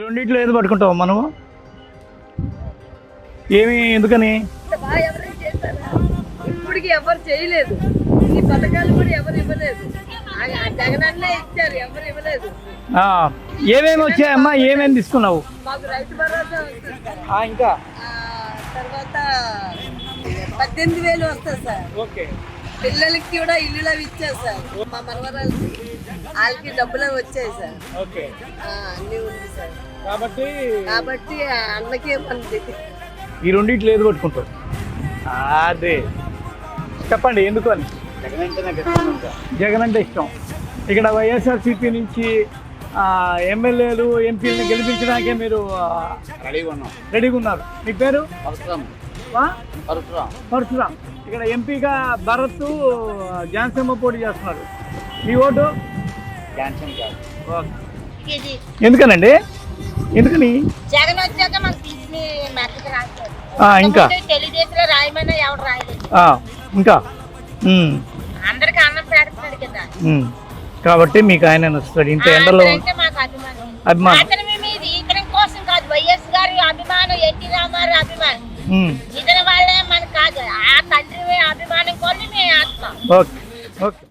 రెండిట్లో ఏది పట్టుకుంటావు మనము? ఏమి ఎందుకని? ఇప్పటికి ఎవరు చేయలేదు. ఈ పథకాలు కూడా ఎవరు ఇవ్వలేదు. జగనన్నే ఇచ్చారు ఎవరు ఇవ్వలేదు. ఏమేమి వచ్చాయమ్మా ఏమేమి తీసుకున్నావు? మాకు రైతు భరోసా వస్తుంది. ఇంకా? తర్వాత పద్దెనిమిది వేలు వస్తుంది సార్. ఓకే. పిల్లలకి కూడా ఇల్లులు అవి ఇచ్చారు సార్. మా మనవరాలకి వాళ్ళకి డబ్బులు వచ్చాయి సార్. ఓకే. అన్నీ ఉంది కాబట్టి కాబట్టి అన్నకే ఈ రెండిట్లో ఏది పట్టుకుంటావు అదే. చెప్పండి ఎందుకు అని జగన్ అంటే ఇష్టం. ఇక్కడ వైఎస్ఆర్సీపీ నుంచి ఆ, ఎమ్మెల్యేలు ఎంపీలను గెలిపించడానికే మీరు రెడీగా ఉన్నాం రెడీగా ఉన్నారు. మీ పేరు? పరశురామ్. ఆ? పరశురామ్. పరశురామ్. ఇక్కడ ఎంపీగా భరత్ జాన్సమ్మ పోటీ చేస్తున్నారు. మీ ఓటు? ఎందుకనండి? ఎందుకని? జగన్ వచ్చాక మాకు తీసుకుని మెత్తకి రాస్తారు ఇంకా. తెలుగుదేశంలో రాయమని ఎవడు రాయలేదు. ఇంకా. అందరికి అన్నం పెడుతున్నాడు కదా. కాబట్టి మీకు ఆయన వస్తాడు ఇంత ఎండలో అభిమానం. కోసం కాదు వైఎస్ గారి అభిమానం ఎన్టీ రామారావు అభిమానం. ఇతని వాళ్ళే మనకు కాదు. ఆ తండ్రి అభిమానం కొన్ని మేము ఆత్మ. ఓకే. ఓకే.